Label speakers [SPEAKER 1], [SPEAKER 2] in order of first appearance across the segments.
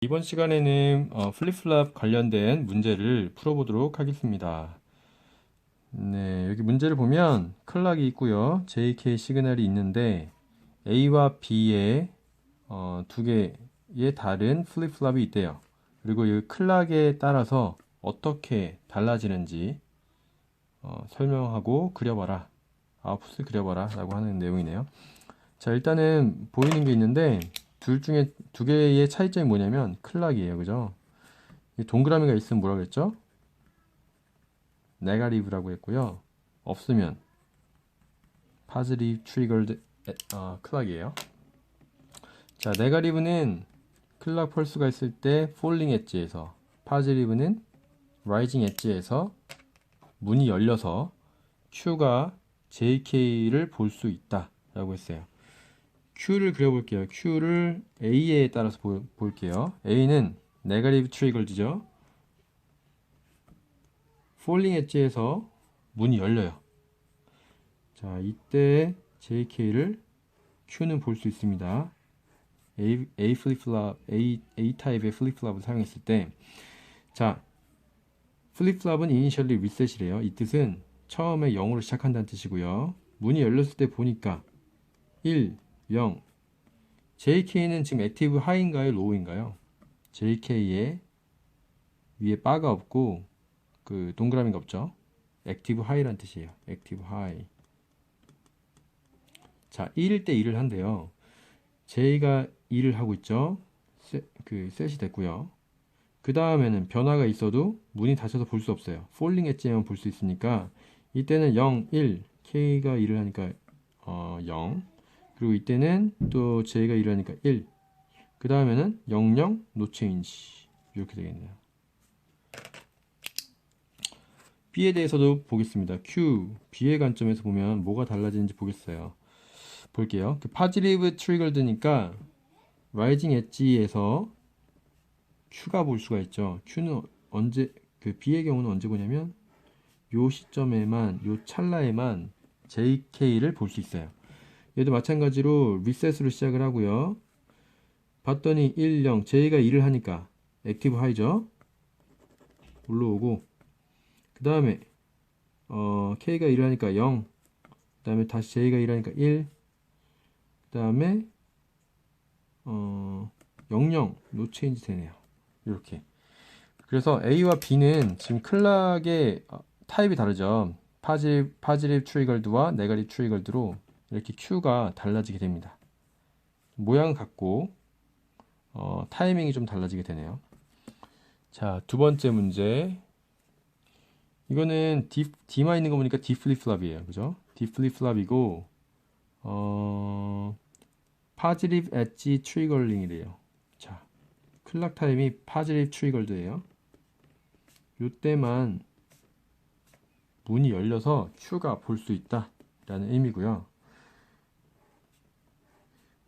[SPEAKER 1] 이번 시간에는 어, 플립플랍 관련된 문제를 풀어보도록 하겠습니다. 네, 여기 문제를 보면 클락이 있고요. JK 시그널이 있는데 A와 B의 어, 두 개의 다른 플립플랍이 있대요. 그리고 이 클락에 따라서 어떻게 달라지는지 어, 설명하고 그려봐라. 아웃풋을 그려봐라 라고 하는 내용이네요. 자, 일단은 보이는 게 있는데 둘 중에 두 개의 차이점이 뭐냐면 클락이에요. 그죠? 이 동그라미가 있으면 뭐라 그랬죠? 네가리브라고 했고요. 없으면 파즈리브 트리거드 어, 클락이에요. 자, 네가리브는 클락 펄스가 있을 때 폴링 엣지에서 파즈리브는 라이징 엣지에서 문이 열려서 Q가 JK를 볼 수 있다 라고 했어요. Q를 그려볼게요. Q를 A에 따라서 보, 볼게요. A는 네가티브 트리거즈죠. 폴링 엣지에서 문이 열려요. 자, 이때 JK를 Q는 볼 수 있습니다. A, A 플립플랍, A, A 타입의 플립플랍을 사용했을 때, 자, 플립플랍은 이니셜리 리셋이래요. 이 뜻은 처음에 0으로 시작한다는 뜻이고요. 문이 열렸을 때 보니까 1, 0. JK는 지금 액티브 하인가요, 로우인가요? JK에 위에 바가 없고 그 동그라미가 없죠. 액티브 하이란 뜻이에요. 액티브 하이. 자, 1일 때 일을 한대요. J가 일을 하고 있죠. 세, 그 셋이 됐고요. 그 다음에는 변화가 있어도 문이 닫혀서 볼 수 없어요. 폴링 엣지에만 볼 수 있으니까 이때는 0, 1, K가 일을 하니까 어, 0 그리고 이때는 또 J가 일을 하니까 1. 그 다음에는 00, no change. 이렇게 되겠네요. B에 대해서도 보겠습니다. Q, B의 관점에서 보면 뭐가 달라지는지 보겠어요. 볼게요. 그 파지리브 트리거드니까 라이징 엣지에서 Q가 볼 수가 있죠. Q는 언제 그 B의 경우는 언제 보냐면 요 시점에만 요 찰나에만 JK를 볼 수 있어요. 얘도 마찬가지로 리셋으로 시작을 하고요. 봤더니 1, 0, J가 1을 하니까 액티브 하이죠. 올라오고 그 다음에 어, K가 1을 하니까 0, 그 다음에 다시 J가 1을 하니까 1, 그 다음에 어, 00, 노 체인지 되네요. 이렇게. 그래서 A와 B는 지금 클락의 어, 타입이 다르죠. 파지, 파지립 트리걸드와 네가립 트리걸드로 이렇게 Q가 달라지게 됩니다. 모양 같고 어, 타이밍이 좀 달라지게 되네요. 자, 두 번째 문제. 이거는 D, D만 있는 거 보니까 D 플립플랍이에요. 그죠? D 플립플랍이고 어, 파지립 엣지 트리걸링이래요. 자, 클락 타임이 파지립 트리걸드예요. 요때만 문이 열려서 Q가 볼 수 있다 라는 의미고요.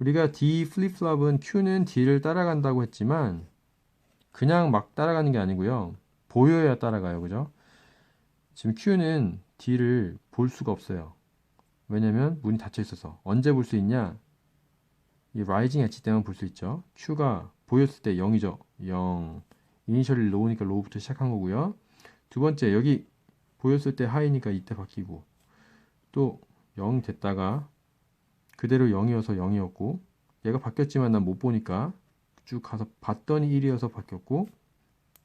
[SPEAKER 1] 우리가 D 플립플랍은 Q는 D를 따라간다고 했지만 그냥 막 따라가는 게 아니고요. 보여야 따라가요. 그죠? 지금 Q는 D를 볼 수가 없어요. 왜냐면 문이 닫혀 있어서 언제 볼 수 있냐? 이 라이징 엣지 때만 볼 수 있죠. Q가 보였을 때 0이죠. 0. 이니셜이 로우니까 로우부터 시작한 거고요. 두 번째 여기 보였을 때 하이니까 이때 바뀌고 또 0이 됐다가 그대로 0이어서 0이었고 얘가 바뀌었지만 난 못 보니까 쭉 가서 봤더니 1이어서 바뀌었고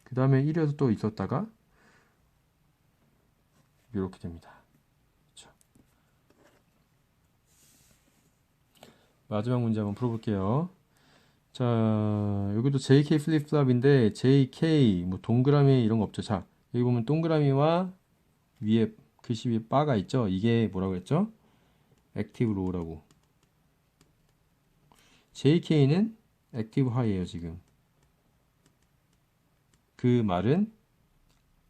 [SPEAKER 1] 그 다음에 1이어서 또 있었다가 이렇게 됩니다. 그렇죠. 마지막 문제 한번 풀어볼게요. 자, 여기도 JK 플립플랍인데 JK 뭐 동그라미 이런 거 없죠. 자, 여기 보면 동그라미와 위에 글씨 위에 바가 있죠. 이게 뭐라고 했죠? 액티브 로우라고. JK는 액티브 하이에요 지금. 그 말은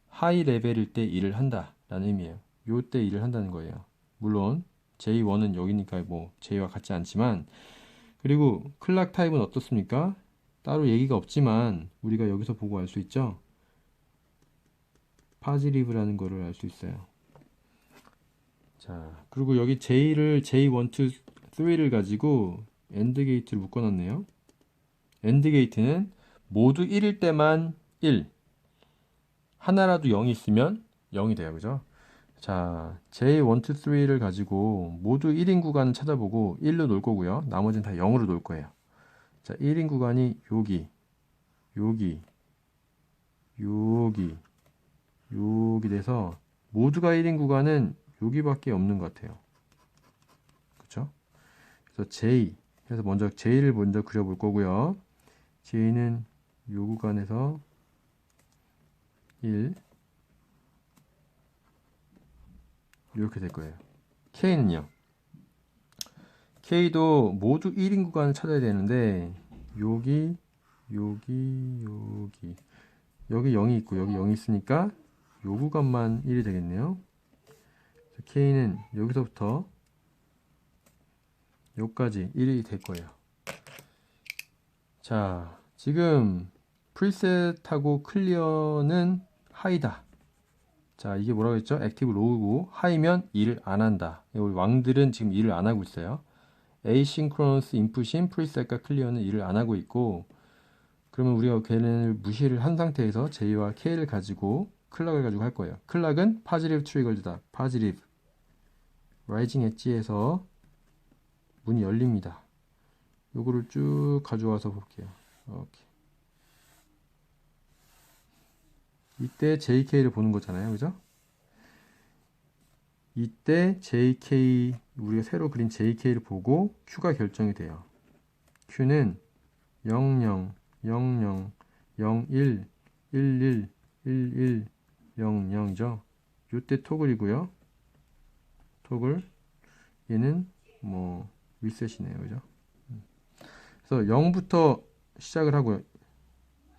[SPEAKER 1] 하이 레벨일 때 일을 한다 라는 의미예요. 요때 일을 한다는 거예요. 물론 J1은 여기니까 뭐 J와 같지 않지만 그리고 클락 타입은 어떻습니까? 따로 얘기가 없지만 우리가 여기서 보고 알 수 있죠. 파지리브라는 거를 알 수 있어요. 자, 그리고 여기 J를 J1, 2, 3를 가지고 엔드 게이트를 묶어 놨네요. 엔드 게이트는 모두 1일 때만 1. 하나라도 0이 있으면 0이 돼요. 그죠? 자, J1, 2, 3를 가지고 모두 1인 구간을 찾아보고 1로 놓을 거고요. 나머지는 다 0으로 놓을 거예요. 자, 1인 구간이 여기, 여기, 여기, 여기 돼서 모두가 1인 구간은 여기밖에 없는 것 같아요. 그쵸? 그래서 J, 그래서 먼저 J를 먼저 그려볼 거고요. J는 요 구간에서 1 이렇게 될 거예요. K는요. K도 모두 1인 구간을 찾아야 되는데 여기 여기 여기 여기 0이 있고 여기 0이 있으니까 요 구간만 1이 되겠네요. K는 여기서부터 여기까지 1이 될 거예요. 자, 지금 프리셋하고 클리어는 하이다. 자, 이게 뭐라고 했죠? 액티브 로우고 하이면 일을 안 한다. 우리 왕들은 지금 일을 안 하고 있어요. 에이싱크로너스 인풋인 프리셋과 클리어는 일을 안 하고 있고 그러면 우리가 걔네를 무시를 한 상태에서 J와 K를 가지고 클락을 가지고 할 거예요. 클락은 파지리브 트리걸드다. 파지리브 라이징 엣지에서 문이 열립니다. 요거를 쭉 가져와서 볼게요. 이렇게. 이때 JK를 보는 거잖아요. 그죠? 이때 JK, 우리가 새로 그린 JK를 보고 Q가 결정이 돼요. Q는 00, 00, 01, 11, 11, 00이죠. 요때 토글이고요. 토글. 얘는 뭐 리셋이네요. 그죠? 그래서 0부터 시작을 하고요.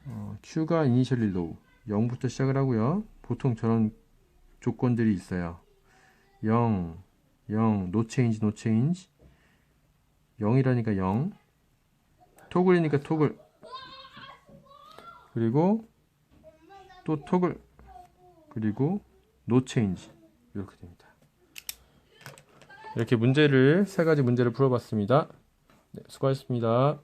[SPEAKER 1] 어, Q가 이니셜리 로우 0부터 시작을 하고요. 보통 저런 조건들이 있어요. 0, 0, no change, no change. 0이라니까 0. 토글이니까 토글. 그리고 또 토글. 그리고 no change. 이렇게 됩니다. 이렇게 문제를 세 가지 문제를 풀어봤습니다. 네, 수고하셨습니다.